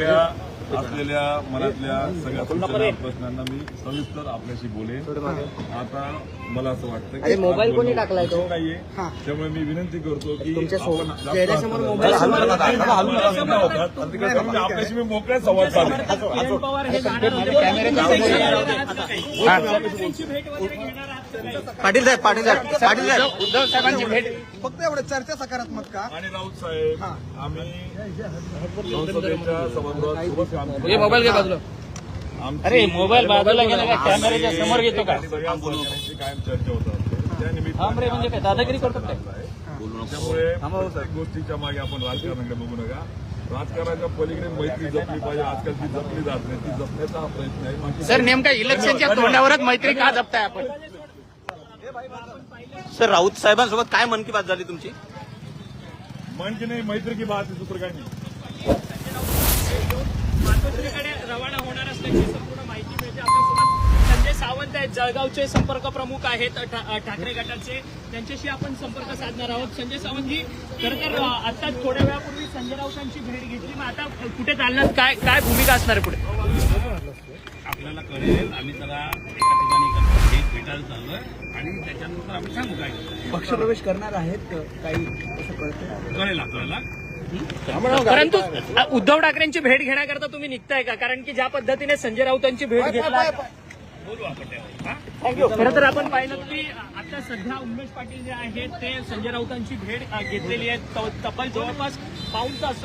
सगळ्या असलेल्या मनातल्या सगळ्या सूचना प्रश्नांना मी सविस्तर आपल्याशी बोलेन आता मला असं वाटतं की मोबाईल कोणी टाकलाय तो? नाहीये त्यामुळे मी विनंती करतो की आपल्याशी मी मोकळ्या संवाद साधेन पवार हे भेट पाटील साहेब पाटील साहेब पाटील साहेब. उद्धव साहेबांची भेट. फक्त एवढं चर्चा सकारात्मक का? आणि राऊत साहेब आम्ही संसदेच्या सभागृहात सोबत काम केलं. हे मोबाईल घे बाजूला. अरे, मोबाईल बाजूला गेला का? कॅमेऱ्याच्या समोर घेतो का? आणि सगळ्या सहकाऱ्यांची कायम चर्चा होत असते. त्या थांब रे, म्हणजे काय, दादागिरी करतो काय? त्यामुळे प्रत्येक गोष्टीच्या मागे आपण राजकारणाकडे बघू नका. राजकारणाच्या पलीकडे मैत्री जपली पाहिजे. आजकाल ती जपली जात नाही. ती जपण्याचा हा प्रयत्न आहे. बाकी सर नेमका इलेक्शनच्या तोंडावरच मैत्री का जपताय आपण? सर राऊत साहेबांसोबत काय मन की बात झाली तुमची? मन की नाही मैत्री की बात दुसरं काही नाही मातोश्रीकडे रवाना होणार असल्याची संपूर्ण माहिती मिळते. आपल्यासोबत संजय सावंत आहेत जळगावचे संपर्क प्रमुख आहेत ठा- ठाकरे गटाचे. त्यांच्याशी आपण संपर्क साधणार आहोत. संजय सावंतजी खरं तर आता थोड्या वेळापूर्वी संजय राऊतांची भेट घेतली. मग आता कुठे चालणार काय काय भूमिका असणार आहे पुढे? आपल्याला कळेल. आम्ही त्याला भेट भेटायला चाललोय आणि त्याच्यानंतर आम्ही सांगू काय. पक्षप्रवेश करणार आहेत काही असं कळतं कळेल आपल्याला. परंतु उद्धव ठाकरेंची भेट घेण्याकरता तुम्ही निघताय का? कारण की ज्या पद्धतीने संजय राऊतांची भेट घेतला बोलू आपण हा? खरं तर आपण पाहिलं की आता सध्या उमेश पाटील जे आहेत ते संजय राऊतांची भेट घेतलेली आहे तब्बल जवळपास पाऊण तास